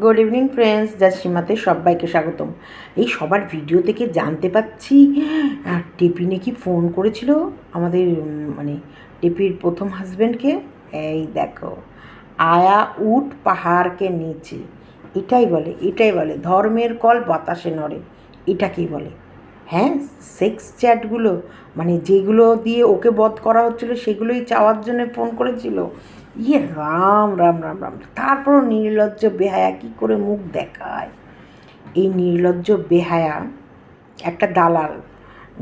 Good evening friends যার সীমাতে সবাইকে স্বাগতম এই সবার ভিডিও থেকে জানতে পাচ্ছি টেপি নাকি ফোন করেছিল আমাদের মানে টেপির প্রথম হাজব্যান্ডকে এই দেখো, আয়া উঠ পাহাড়কে নিচে। এটাই বলে এটাই বলে, ধর্মের কল বাতাসে নড়ে। এটাকেই বলে। হ্যাঁ সেক্স চ্যাটগুলো মানে যেগুলো দিয়ে ওকে বধ করা হচ্ছিল, সেগুলোই চাওয়ার জন্য ফোন করেছিল। ইয়ে রাম রাম রাম রাম। তারপর নির্লজ্জ বেহায়া কি করে মুখ দেখায়? এই নির্লজ্জ বেহায়া একটা দালাল।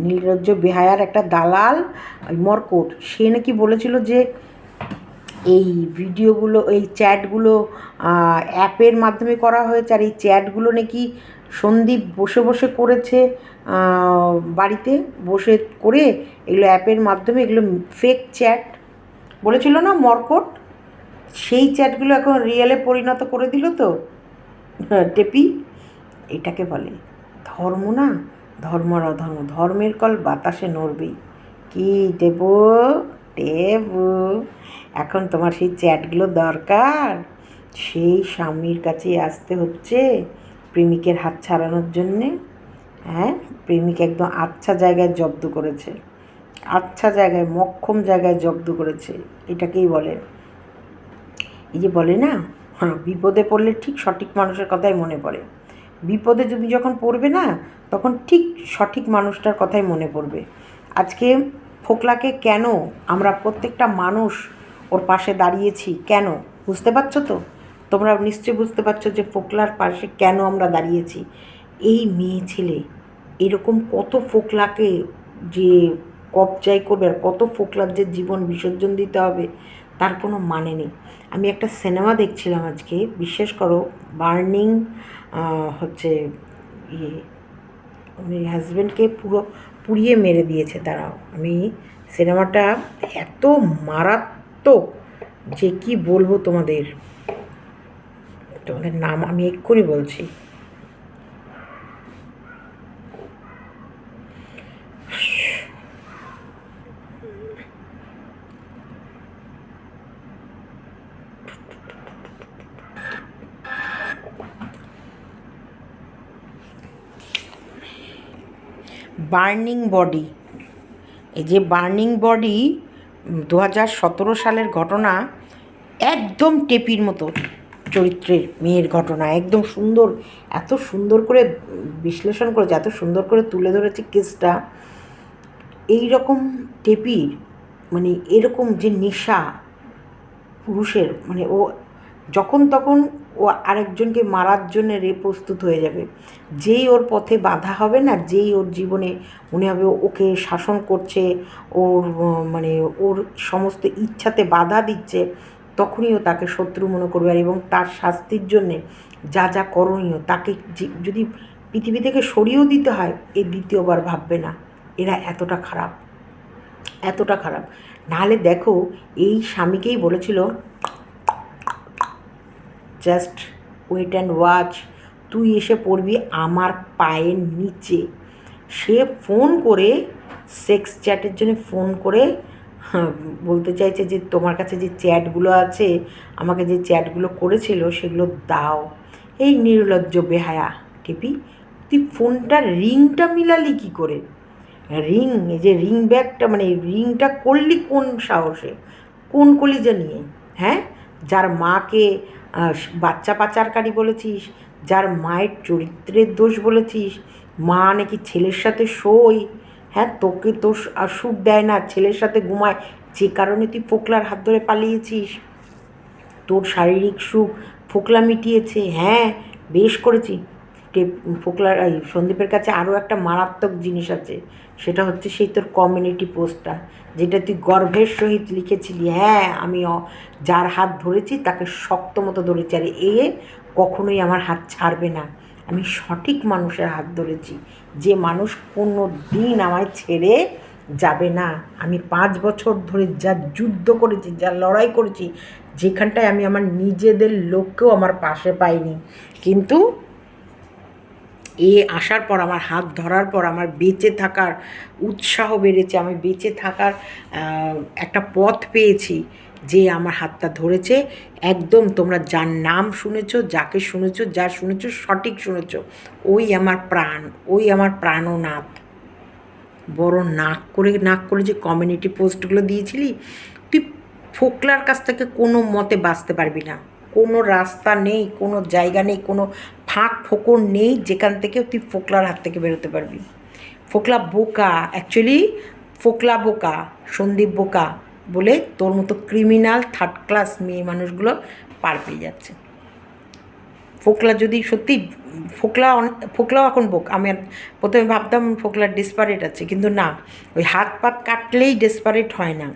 নির্লজ্জ বেহায়ার একটা দালাল, ওই মর্কট। সে নাকি বলেছিল যে এই ভিডিওগুলো, এই চ্যাটগুলো অ্যাপের মাধ্যমে করা হয়েছে। আর এই চ্যাটগুলো নাকি সন্দীপ বসে বসে করেছে বাড়িতে বসে করে এগুলো অ্যাপের মাধ্যমে, এগুলো ফেক চ্যাট বলেছিল না মর্কট? সেই চ্যাটগুলো এখন রিয়েলে পরিণত করে দিল তো। হ্যাঁ, টেপি এটাকে বলে ধর্ম না ধর্ম আর অধর্ম ধর্মের কল বাতাসে নড়বেই কি দেব দেব এখন তোমার সেই চ্যাটগুলো দরকার। সেই স্বামীর কাছে আসতে হচ্ছে প্রেমিকের হাত ছাড়ানোর জন্যে। হ্যাঁ প্রেমিক একদম আচ্ছা জায়গায় জব্দ করেছে। আচ্ছা জায়গায় মক্ষম জায়গায় জব্দ করেছে। এটাকেই বলে এই যে বলে না হ্যাঁ বিপদে পড়লে ঠিক সঠিক মানুষের কথাই মনে পড়ে। বিপদে তুমি যখন পড়বে না, তখন ঠিক সঠিক মানুষটার কথাই মনে পড়বে। আজকে ফোকলাকে কেন আমরা প্রত্যেকটা মানুষ ওর পাশে দাঁড়িয়েছি? কেন? বুঝতে পারছ তো? তোমরা নিশ্চয়ই বুঝতে পারছ যে ফোকলার পাশে কেন আমরা দাঁড়িয়েছি। এই মেয়ে ছেলে, এরকম কত ফোকলাকে যে কবজাই করবে আর কত ফোকলার যে জীবন বিসর্জন দিতে হবে, তার কোনো মানে নেই। আমি একটা সিনেমা দেখছিলাম আজকে। বিশ্বাস করো বার্নিং হচ্ছে ইয়ে আমি হাজব্যান্ডকে পুরো পুড়িয়ে মেরে দিয়েছে তারাও। আমি সিনেমাটা এত মারাত্মক যে কি বলব তোমাদের? তোমাদের নাম আমি এক্ষুনি বলছি। Burning body. এই যে বার্নিং বডি দু হাজার সতেরো সালের ঘটনা একদম টেপির মতো চরিত্রের মেয়ের ঘটনা। একদম সুন্দর, এত সুন্দর করে বিশ্লেষণ করেছে, এত সুন্দর করে তুলে ধরেছে কেসটা। এই রকম টেপির মানে এরকম যে নেশা পুরুষের মানে ও যখন তখন ও আরেকজনকে মারার জন্য রে প্রস্তুত হয়ে যাবে। যেই ওর পথে বাধা হবে না, যেই ওর জীবনে মনে হবে ওকে শাসন করছে, ওর মানে ওর সমস্ত ইচ্ছাতে বাধা দিচ্ছে, তখনই ও তাকে শত্রু মনে করবে। আর এবং তার শাস্তির জন্যে যা যা করণীয় তাকে যদি পৃথিবী থেকে সরিয়েও দিতে হয়, এ দ্বিতীয়বার ভাববে না। এরা এতটা খারাপ এতটা খারাপ। নাহলে দেখো, এই স্বামীকেই বলেছিল জাস্ট ওয়েট অ্যান্ড ওয়াচ তুই এসে পড়বি আমার পায়ের নিচে। সে ফোন করে সেক্স চ্যাটের জন্য ফোন করে হ্যাঁ, বলতে চাইছে যে তোমার কাছে যে চ্যাটগুলো আছে আমাকে যে চ্যাটগুলো করেছিল সেগুলো দাও। এই নির্লজ্জ বেহায়া টিপি। তুই ফোনটার রিংটা মিলালি কি করে? রিং এই যে রিং ব্যাগটা মানে রিংটা করলি কোন সাহসে? কোন কলিজা নিয়ে? হ্যাঁ? যার মাকে বাচ্চা পাচারকারী বলেছিস, যার মায়ের চরিত্রের দোষ বলেছিস, মা নাকি ছেলের সাথে শোয়। হ্যাঁ তোকে তো আর সুখ দেয় না, ছেলের সাথে ঘুমায়। যে কারণে তুই ফোকলার হাত ধরে পালিয়েছিস। তোর শারীরিক সুখ ফোকলা মিটিয়েছে। হ্যাঁ বেশ করেছি। ফোকলার সন্দীপের কাছে আরও একটা মারাত্মক জিনিস আছে। সেটা হচ্ছে সেই তোর কমিউনিটি পোস্টটা যেটা তুই গর্ভের সহিত লিখেছিলি। হ্যাঁ আমি যার হাত ধরেছি তাকে শক্ত মতো ধরেছি। আর এ কখনোই আমার হাত ছাড়বে না। আমি সঠিক মানুষের হাত ধরেছি। যে মানুষ কোনো দিন আমায় ছেড়ে যাবে না। আমি পাঁচ বছর ধরে যা যুদ্ধ করেছি, যা লড়াই করেছি, যেখানটায় আমি আমার নিজেদের লোককেও আমার পাশে পাইনি। কিন্তু এ আসার পর, আমার হাত ধরার পর, আমার বেঁচে থাকার উৎসাহ বেড়েছে। আমি বেঁচে থাকার একটা পথ পেয়েছি যে আমার হাতটা ধরেছে। একদম তোমরা যার নাম শুনেছ, যাকে শুনেছ, যা শুনেছ, সঠিক শুনেছ, ওই আমার প্রাণ, ওই আমার প্রাণনাথ। বড় নাক করে নাক করে যে কমিউনিটি পোস্টগুলো দিয়েছিলি, তুই ফোকলার কাছ থেকে কোনো মতে বাঁচতে পারবি না। কোনো রাস্তা নেই, কোনো জায়গা নেই, কোনো ফাঁক ফোকর নেই, যেখান থেকে তুই ফোকলার হাত থেকে বেরোতে পারবি। ফোকলা বোকা অ্যাকচুয়ালি ফোকলা বোকা, সন্দীপ বোকা বলে তোর মতো ক্রিমিনাল থার্ড ক্লাস মেয়ে মানুষগুলো পার পেয়ে যাচ্ছে। ফোকলা যদি সত্যি, ফোকলা ফোকলাও এখন বোক। আমি প্রথমে ভাবতাম ফোকলার ডেসপারেট আছে, কিন্তু না, ওই হাত পাত কাটলেই ডেসপারেট হয় না।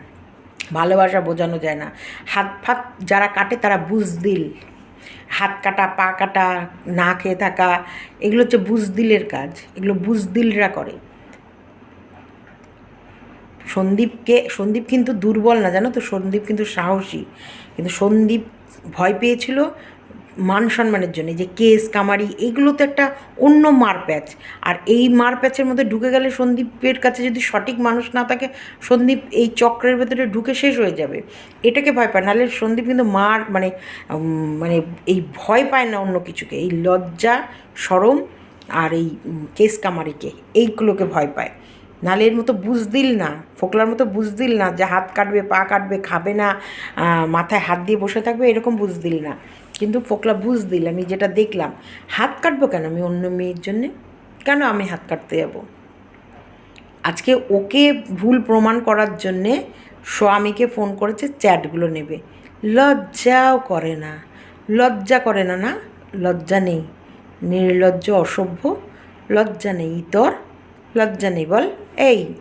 ভালোবাসা বোঝানো যায় না। হাত ফাত যারা কাটে তারা বুঝদিল। হাত কাটা, পা কাটা, না খেয়ে থাকা, এগুলো হচ্ছে বুজদিলের কাজ। এগুলো বুজদিলরা করে। সন্দীপকে, সন্দীপ কিন্তু দুর্বল না, জানো তো? সন্দীপ কিন্তু সাহসী। কিন্তু সন্দীপ ভয় পেয়েছিল মান সম্মানের জন্য যে কেস, কামারি এগুলো তো একটা অন্য মারপ্যাচ আর এই মারপ্যাচের মধ্যে ঢুকে গেলে সন্দীপের কাছে যদি সঠিক মানুষ না থাকে, সন্দীপ এই চক্রের ভেতরে ঢুকে শেষ হয়ে যাবে। এটাকে ভয় পায়, নাহলে সন্দীপ কিন্তু মার মানে মানে এই ভয় পায় না অন্য কিছুকে। এই লজ্জা, সরম আর এই কেস, কামারিকে, এইগুলোকে ভয় পায়। নাহলে এর মতো বুঝদিল না, ফোকলার মতো বুঝদিল না যে হাত কাটবে, পা কাটবে, খাবে না মাথায় হাত দিয়ে বসে থাকবে, এরকম বুঝদিল না। কিন্তু ফোকলা বুঝদিল আমি যেটা দেখলাম, হাত কাটবো কেন আমি অন্য মেয়ের জন্যে? কেন আমি হাত কাটতে যাব? আজকে ওকে ভুল প্রমাণ করার জন্যে স্বামীকে ফোন করেছে, চ্যাটগুলো নেবে। লজ্জাও করে না। লজ্জা করে না না, লজ্জা নেই। নির্লজ্জ, অসভ্য, লজ্জা নেই। তোর লজ্জা নেই বল। এই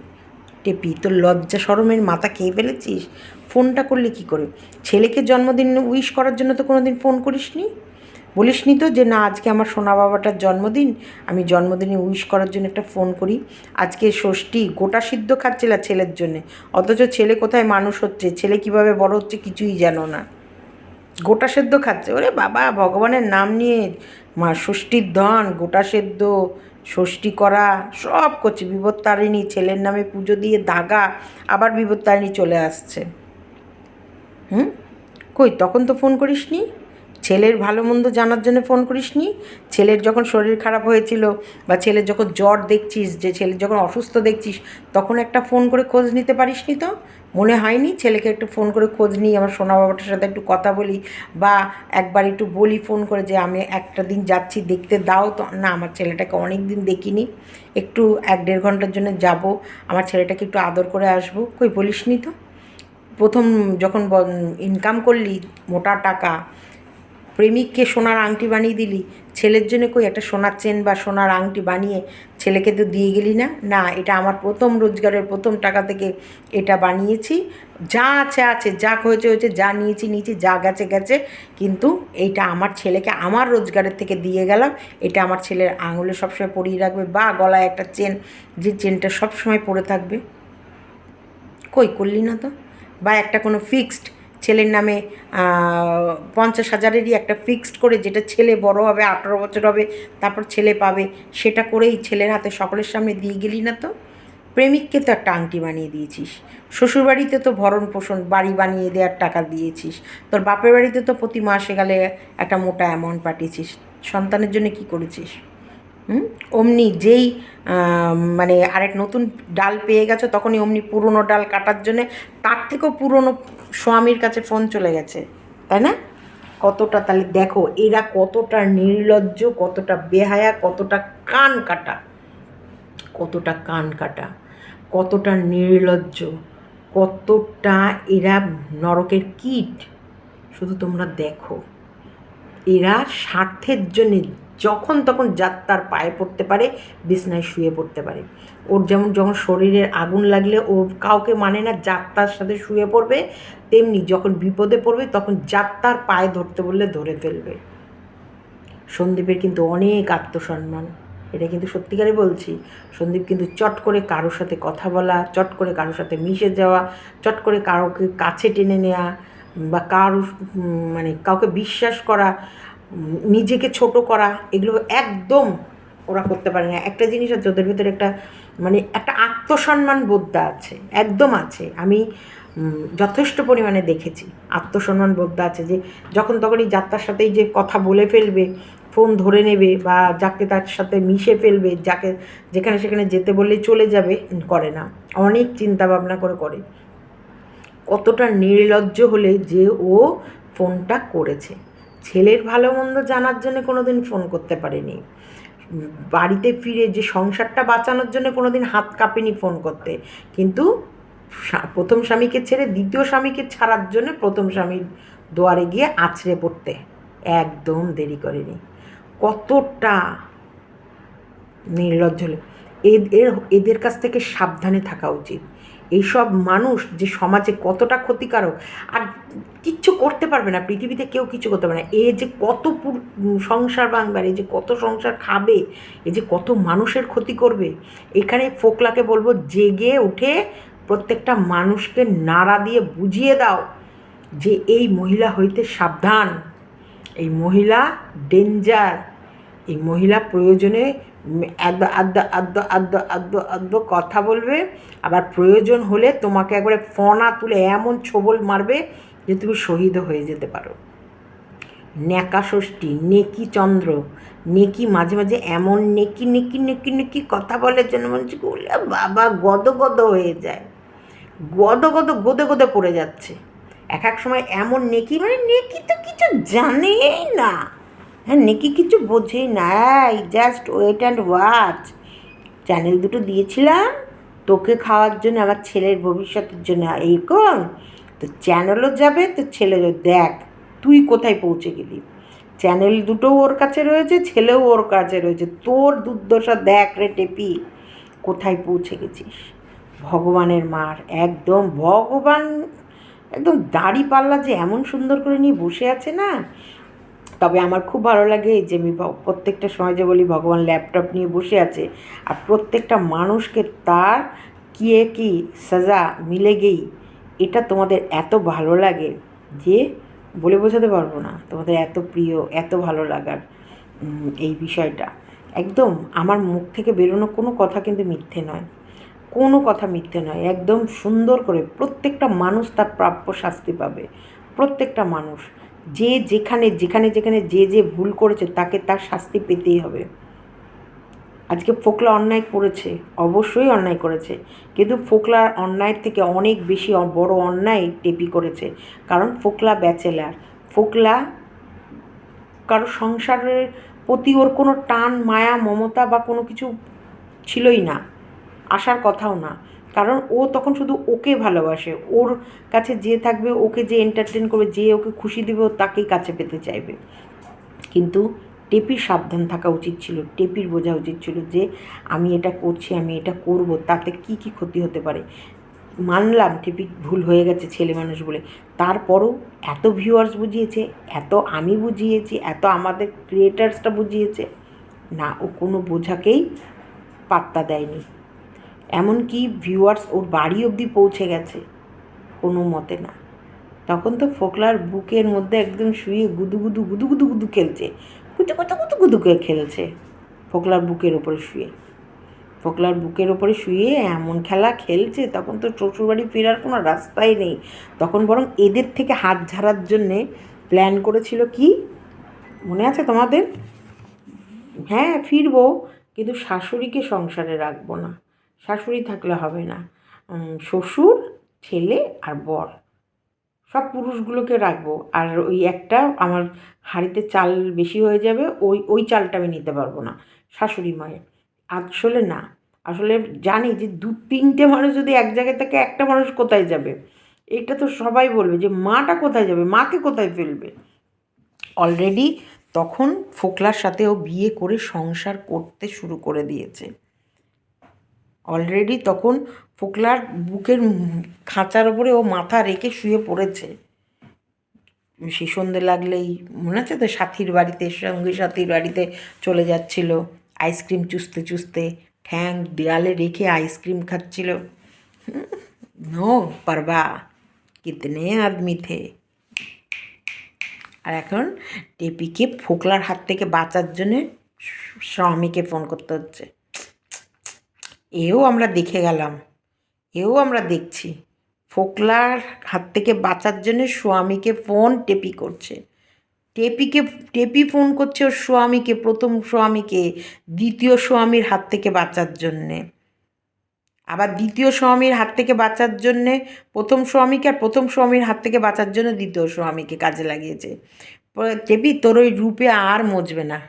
টেপি, তোর লজ্জা সরমের মাথা খেয়ে ফেলেছিস? ফোনটা করলে কি করে? ছেলেকে জন্মদিন উইশ করার জন্য তো কোনো দিন ফোন করিসনি? বলিসনি তো যে না, আজকে আমার সোনা বাবাটার জন্মদিন, আমি জন্মদিনে উইশ করার জন্য একটা ফোন করি। আজকে ষষ্ঠী, গোটা সিদ্ধ খাচ্ছিল ছেলের জন্যে। অথচ ছেলে কোথায় মানুষ হচ্ছে? ছেলে কীভাবে বড় হচ্ছে কিছুই জানো না। গোটা সেদ্ধ খাচ্ছে। ওরে বাবা, ভগবানের নাম নিয়ে মা ষষ্ঠীর ধন গোটা সেদ্ধ। ষষ্ঠী করা, সব করছে। বিপত্তারিণী ছেলের নামে পুজো দিয়ে দাগা, আবার বিপত্তারিণী চলে আসছে। হুম? কই, তখন তো ফোন করিসনি? ছেলের ভালো মন্দ জানার জন্য ফোন করিসনি? ছেলের যখন শরীর খারাপ হয়েছিল বা ছেলের যখন জ্বর দেখছিস, যে ছেলের যখন অসুস্থ দেখছিস, তখন একটা ফোন করে খোঁজ নিতে পারিসনি তো? মনে হয়নি? ছেলেকে একটু ফোন করে খোঁজ নিই আমার সোনা বাবাটার সাথে একটু কথা বলি বা একবার একটু বলি ফোন করে যে আমি একটা দিন যাচ্ছি, দেখতে দাও তো। না, আমার ছেলেটাকে অনেক দিন দেখিনি। একটু এক দেড় ঘণ্টার জন্য যাব। আমার ছেলেটাকে একটু আদর করে আসব। কই বলিসনি তো? প্রথম যখন ইনকাম করলি, মোটা টাকা প্রেমিককে সোনার আংটি বানিয়ে দিলি? ছেলের জন্য কই একটা সোনার চেন বা সোনার আংটি বানিয়ে ছেলেকে তো দিয়ে গেলি না? না, এটা আমার প্রথম রোজগারের প্রথম টাকা থেকে এটা বানিয়েছি। যা আছে আছে, যা হয়েছে হয়েছে, যা নিয়েছি নিয়েছি, যা গেছে গেছে। কিন্তু এইটা আমার ছেলেকে আমার রোজগারের থেকে দিয়ে গেলাম। এটা আমার ছেলের আঙুলে সবসময় পরিয়ে রাখবে বা গলায় একটা চেন, যে চেনটা সবসময় পরে থাকবে। কই করলি না তো? বা একটা কোনো ফিক্সড ছেলের নামে পঞ্চাশ হাজারেরই একটা ফিক্সড করে যেটা ছেলে বড় হবে, আঠারো বছর হবে, তারপর ছেলে পাবে, সেটা করেই ছেলের হাতে সকলের সামনে দিয়ে গেলি না তো? প্রেমিককে তো একটা আংটি বানিয়ে দিয়েছিস। শ্বশুরবাড়িতে তো ভরণ পোষণ, বাড়ি বানিয়ে দেওয়ার টাকা দিয়েছিস। তোর বাপের বাড়িতে তো প্রতি মাসে গেলে একটা মোটা অ্যামাউন্ট পাঠিয়েছিস। সন্তানের জন্য কি করেছিস? অমনি যেই মানে আরেক নতুন ডাল পেয়ে গেছো, তখনই অমনি পুরনো ডাল কাটার জন্যে তার থেকেও পুরনো স্বামীর কাছে ফোন চলে গেছে, তাই না? কতটা তাহলে দেখো, এরা কতটা নির্লজ্জ, কতটা বেহায়া, কতটা কান কাটা, কতটা কান কাটা, কতটা নির্লজ্জ, কতটা এরা নরকের কীট, শুধু তোমরা দেখো। এরা স্বার্থের জন্যে যখন তখন যাত্রার পায়ে পড়তে পারে, বিছনায় শুয়ে পড়তে পারে। ওর যেমন যখন শরীরের আগুন লাগলে ও কাউকে মানে না যাত্রার সাথে শুয়ে পড়বে, তেমনি যখন বিপদে পড়বে তখন যাত্রার পায়ে ধরতে বললে ধরে ফেলবে। সন্দীপের কিন্তু অনেক আত্মসম্মান। এটা কিন্তু সত্যিকারই বলছি। সন্দীপ কিন্তু চট করে কারোর সাথে কথা বলা, চট করে কারোর সাথে মিশে যাওয়া, চট করে কারোকে কাছে টেনে নেওয়া বা কারও মানে কাউকে বিশ্বাস করা, নিজেকে ছোট করা, এগুলো একদম ওরা করতে পারে না। একটা জিনিস আছে, ওদের ভিতরে একটা মানে একটা আত্মসম্মান বোধটা আছে, একদম আছে। আমি যথেষ্ট পরিমাণে দেখেছি আত্মসম্মান বোধটা আছে যে, যখন তখনই যাত্রার সাথেই যে কথা বলে ফেলবে, ফোন ধরে নেবে বা যাকে তার সাথে মিশে ফেলবে, যাকে যেখানে সেখানে যেতে বললে চলে যাবে, করে না। অনেক চিন্তা ভাবনা করে করে। কতটা নির্লজ্জ হলে যে ও ফোনটা করেছে। ছেলের ভালো মন্দ জানার জন্য কোনো দিন ফোন করতে পারেনি। বাড়িতে ফিরে যে সংসারটা বাঁচানোর জন্য কোনো দিন হাত কাঁপেনি ফোন করতে। কিন্তু প্রথম স্বামীকে ছেড়ে দ্বিতীয় স্বামীকে ছাড়ার জন্য প্রথম স্বামীর দুয়ারে গিয়ে আছড়ে পড়তে একদম দেরি করেনি। কতটা নির্লজ্জ হলে। এদের এদের কাছ থেকে সাবধানে থাকা উচিত। এইসব মানুষ যে সমাজে কতটা ক্ষতিকারক, আর কিচ্ছু করতে পারবে না, পৃথিবীতে কেউ কিছু করতে পারবে না। এ যে কত সংসার ভাঙবার এই যে কত সংসার খাবে, এ যে কত মানুষের ক্ষতি করবে, এখানে ফোকলাকে বলব, জেগে উঠে প্রত্যেকটা মানুষকে নাড়া দিয়ে বুঝিয়ে দাও যে এই মহিলা হইতে সাবধান। এই মহিলা ডেঞ্জার এই মহিলা প্রয়োজনে আদ্য আদ্য আদ্য আদ্য আদ্য আদ্য কথা বলবে, আবার প্রয়োজন হলে তোমাকে একবারে ফনা তুলে এমন ছোবল মারবে যে তুমি শহীদও হয়ে যেতে পারো। ন্যাকা ষষ্ঠী, নেকি চন্দ্র, নেকি মাঝে মাঝে এমন নেকি নেকি নেকি নেকি কথা বলার জন্য মনে হচ্ছে বাবা, গদ গদ হয়ে যায়, গদ গদ, গদে গদে পড়ে যাচ্ছে। এক এক সময় এমন নেকি মানে নেকি তো কিছু জানেই না। হ্যাঁ নেকি কিছু বোঝেই না just wait and watch channel দুটো দিয়েছিলাম, তোকে খাওয়ার জন্য, আমার ছেলের ভবিষ্যতের জন্য এই কর তো চ্যানেলও যাবে, তো ছেলেরও, দেখ, তুই কোথায় পৌঁছে গেলি? চ্যানেল দুটোও ওর কাছে রয়েছে, ছেলেও ওর কাছে রয়েছে, তোর দুর্দশা দেখ রে টেপি, কোথায় পৌঁছে গেছিস? ভগবানের মার, একদম ভগবান, একদম দাড়ি পাল্লা যে এমন সুন্দর করে নিয়ে বসে আছে না তবে আমার খুব ভালো লাগে এই যে আমি প্রত্যেকটা সময় যে বলি ভগবান ল্যাপটপ নিয়ে বসে আছে আর প্রত্যেকটা মানুষকে তার কিয়ে কি সাজা মিলে গেই, এটা তোমাদের এত ভালো লাগে যে বলে বোঝাতে পারব না। তোমাদের এত প্রিয়, এত ভালো লাগার এই বিষয়টা। একদম আমার মুখ থেকে বেরোনো কোনো কথা কিন্তু মিথ্যে নয়। কোনো কথা মিথ্যে নয়। একদম সুন্দর করে প্রত্যেকটা মানুষ তার প্রাপ্য শাস্তি পাবে। প্রত্যেকটা মানুষ। যে যেখানে যেখানে যেখানে যে যে ভুল করেছে, তাকে তার শাস্তি পেতেই হবে। আজকে ফোকলা অন্যায় করেছে, অবশ্যই অন্যায় করেছে। কিন্তু ফোকলার অন্যায়ের থেকে অনেক বেশি বড় অন্যায় টেপি করেছে। কারণ ফোকলা ব্যাচেলার। ফোকলা কারও সংসারের প্রতি ওর কোনো টান, মায়া, মমতা বা কোনো কিছু ছিলই না। আসার কথাও না। কারণ ও তখন শুধু ওকে ভালোবাসে। ওর কাছে যে থাকবে, ওকে যে এন্টারটেন করবে, যে ওকে খুশি দেবে, ও তাকেই কাছে পেতে চাইবে। কিন্তু টেপির সাবধান থাকা উচিত ছিল, টেপির বোঝা উচিত ছিল যে আমি এটা করছি, আমি এটা করব, তাতে কি কি ক্ষতি হতে পারে। মানলাম টেপি ভুল হয়ে গেছে ছেলে মানুষ বলে। তারপরও এত ভিউয়ার্স বুঝিয়েছে, এত আমি বুঝিয়েছি, এত আমাদের ক্রিয়েটার্সটা বুঝিয়েছে, না, ও কোনো বোঝাকেই পাত্তা দেয়নি। এমনকি ভিউয়ার্স ওর বাড়ি অবধি পৌঁছে গেছে, কোনো মতে না। তখন তো ফোকলার বুকের মধ্যে একদম শুয়ে গুদু গুদু গুদু গুদু গুদু খেলছে। কুচু কুচু কুচু গুদু করে খেলছে ফোকলার বুকের ওপরে শুয়ে। ফোকলার বুকের ওপরে শুয়ে এমন খেলা খেলছে, তখন তো শ্বশুরবাড়ি ফেরার কোনো রাস্তাই নেই। তখন বরং এদের থেকে হাত ঝাড়ার জন্যে প্ল্যান করেছিল কি? মনে আছে তোমাদের? হ্যাঁ ফিরবো, কিন্তু শাশুড়িকে সংসারে রাখব না। শাশুড়ি থাকলে হবে না। শ্বশুর, ছেলে আর বর। সব পুরুষগুলোকে রাখব। আর ওই একটা আমার হাঁড়িতে চাল বেশি হয়ে যাবে, ওই ওই চালটা আমি নিতে পারব না, শাশুড়ি মায়ের। আসলে না। আসলে জানি যে দু, তিনটে মানুষ যদি এক জায়গায় থাকে, একটা মানুষ কোথায় যাবে? এটা তো সবাই বলবে যে মাটা কোথায় যাবে? মাকে কোথায় ফেলবে? অলরেডি তখন ফোকলার সাথে ও বিয়ে করে সংসার করতে শুরু করে দিয়েছে। অলরেডি তখন ফোকলার বুকের খাঁচার ওপরে ও মাথা রেখে শুয়ে পড়েছে। সে সন্ধে লাগলেই মনে আছে তো সাথীর বাড়িতে, সঙ্গী সাথীর বাড়িতে চলে যাচ্ছিল। আইসক্রিম চুষতে চুষতে ঠ্যাং দেয়ালে রেখে আইসক্রিম খাচ্ছিল। নো, পারবা। কিতনে আদমি থে। আর এখন টেপিকে ফোকলার হাত থেকে বাঁচার জন্যে স্বামীকে ফোন করতে হচ্ছে। এও আমরা দেখে গেলাম, এও আমরা দেখছি। ফোকলার হাত থেকে বাঁচার জন্য স্বামীকে ফোন টেপি করছে। টেপিকে, টেপি ফোন করছে ওর স্বামীকে, প্রথম স্বামীকে, দ্বিতীয় স্বামীর হাত থেকে বাঁচার জন্যে। আবার দ্বিতীয় স্বামীর হাত থেকে বাঁচার জন্যে প্রথম স্বামীকে আর প্রথম স্বামীর হাত থেকে বাঁচার জন্য দ্বিতীয় স্বামীকে কাজে লাগিয়েছে। টেপি, তোর ওই রূপে আর মজবে না।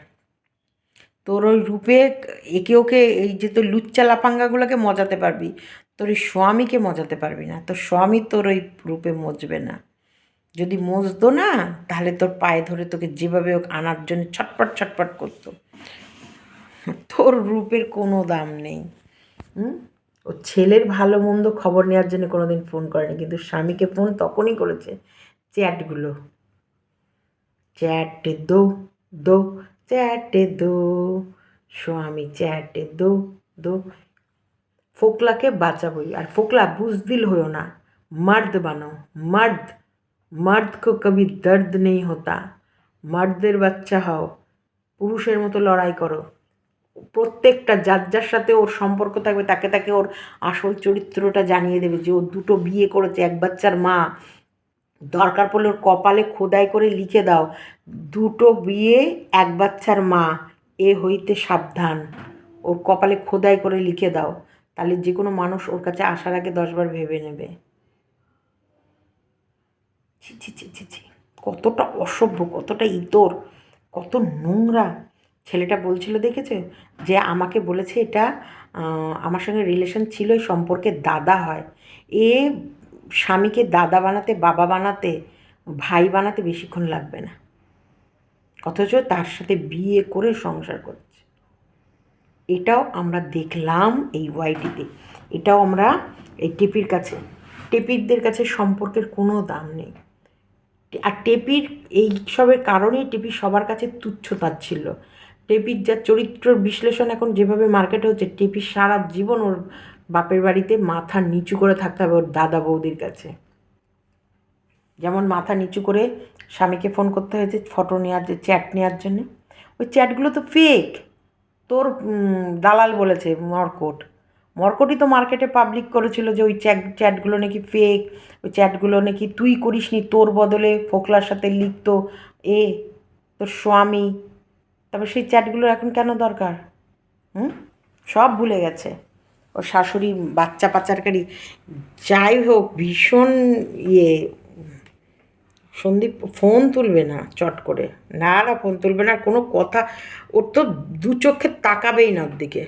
তোর ওই রূপে একে ওকে এই যে তোর লুচ্চা লাপাঙ্গাগুলোকে মজাতে পারবি, তোর ওই স্বামীকে মজাতে পারবি না, তোর স্বামী তোর ওই রূপে মজবে না। যদি মজতো না, তাহলে তোর পায়ে ধরে তোকে যেভাবে আনার জন্য ছটপট ছটপট করতো। তোর রূপের কোনো দাম নেই। হুম? ও ছেলের ভালো মন্দ খবর নেওয়ার জন্য কোনো দিন ফোন করেনি, কিন্তু স্বামীকে ফোন তখনই করেছে। চ্যাটগুলো। চ্যাটে দো দো চ্যাটে দো, স্বামী চ্যাটে দো দো। ফোকলাকে বাঁচাবই। আর ফোকলা বুজদিল হয়েও না। মর্দ বানো, মর্দ। মর্দ কো কবি দর্দ নেই হতা। মর্দের বাচ্চা হও। পুরুষের মতো লড়াই করো। প্রত্যেকটা যার যার সাথে ওর সম্পর্ক থাকবে, তাকে তাকে ওর আসল চরিত্রটা জানিয়ে দেবে যে ও দুটো বিয়ে করেছে, এক বাচ্চার মা। দরকার পড়লে ওর কপালে খোদাই করে লিখে দাও, দুটো বিয়ে, এক বাচ্চার মা, এ হইতে সাবধান। ওর কপালে খোদাই করে লিখে দাও, তাহলে যে কোনো মানুষ ওর কাছে আসার আগে দশবার ভেবে নেবে। ছি ছি ছি ছি ছি, কতটা অসভ্য, কতটা ইতর, কত নোংরা। ছেলেটা বলছিল, দেখেছে যে আমাকে বলেছে এটা আমার সঙ্গে রিলেশন ছিল সম্পর্কে দাদা হয়। এ স্বামীকে দাদা বানাতে, বাবা বানাতে, ভাই বানাতে বেশিক্ষণ লাগবে না। অথচ তার সাথে বিয়ে করে সংসার করছে। এটাও আমরা দেখলাম এই ওয়াইটিতে। এটাও আমরা এই টেপির কাছে। টেপিরদের কাছে সম্পর্কের কোনো দাম নেই। আর টেপির এই সবের কারণেই টেপি সবার কাছে তুচ্ছ ছিল টেপির যা চরিত্র বিশ্লেষণ এখন যেভাবে মার্কেটে হচ্ছে, টেপি সারা জীবন ওর বাপের বাড়িতে মাথা নিচু করে থাকতে হবে ওর দাদা বৌদির কাছে। যেমন মাথা নিচু করে স্বামীকে ফোন করতে হয়েছে ফটো নেওয়ার যে চ্যাট নেওয়ার জন্য। ওই চ্যাটগুলো তো ফেক তোর দালাল বলেছে মর্কট। মর্কটই তো মার্কেটে পাবলিক করেছিল যে ওই চ্যাট চ্যাটগুলো নাকি ফেক ওই চ্যাটগুলো নাকি তুই করিসনি, তোর বদলে ফোকলার সাথে লিখতো এ, তোর স্বামী। তবে সেই চ্যাটগুলো এখন কেন দরকার? হুম? সব ভুলে গেছে। ওর শাশুড়ি বাচ্চা পাচারকারী, যাই হোক, ভীষণ ইয়ে সন্দীপ ফোন তুলবে না চট করে। না না, ফোন তুলবে না কোনো কথা, ওর তো দু চোখে তাকাবেই না ওর দিকে।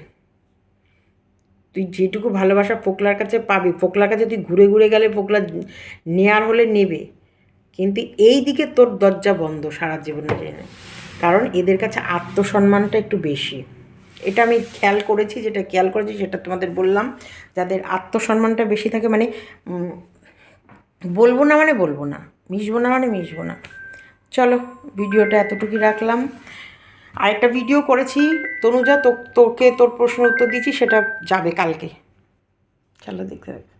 তুই যেটুকু ভালোবাসা ফোকলার কাছে পাবি ফোকলার কাছে তুই ঘুরে ঘুরে গেলে ফোকলা নেয়ার হলে নেবে। কিন্তু এই দিকে তোর দরজা বন্ধ সারা জীবনের জন্য। কারণ এদের কাছে আত্মসম্মানটা একটু বেশি। এটা আমি খেয়াল করেছি, যেটা খেয়াল করেছি সেটা তোমাদের বললাম। যাদের আত্মসম্মানটা বেশি থাকে মানে বলব না মানে বলব না, মিশবো না মানে মিশবো না। চলো, ভিডিওটা এতটুকুই রাখলাম। আরেকটা ভিডিও করেছি, তনুজা, তো, তোকে তোর প্রশ্ন উত্তর দিয়েছি, সেটা যাবে কালকে। চলো দেখতে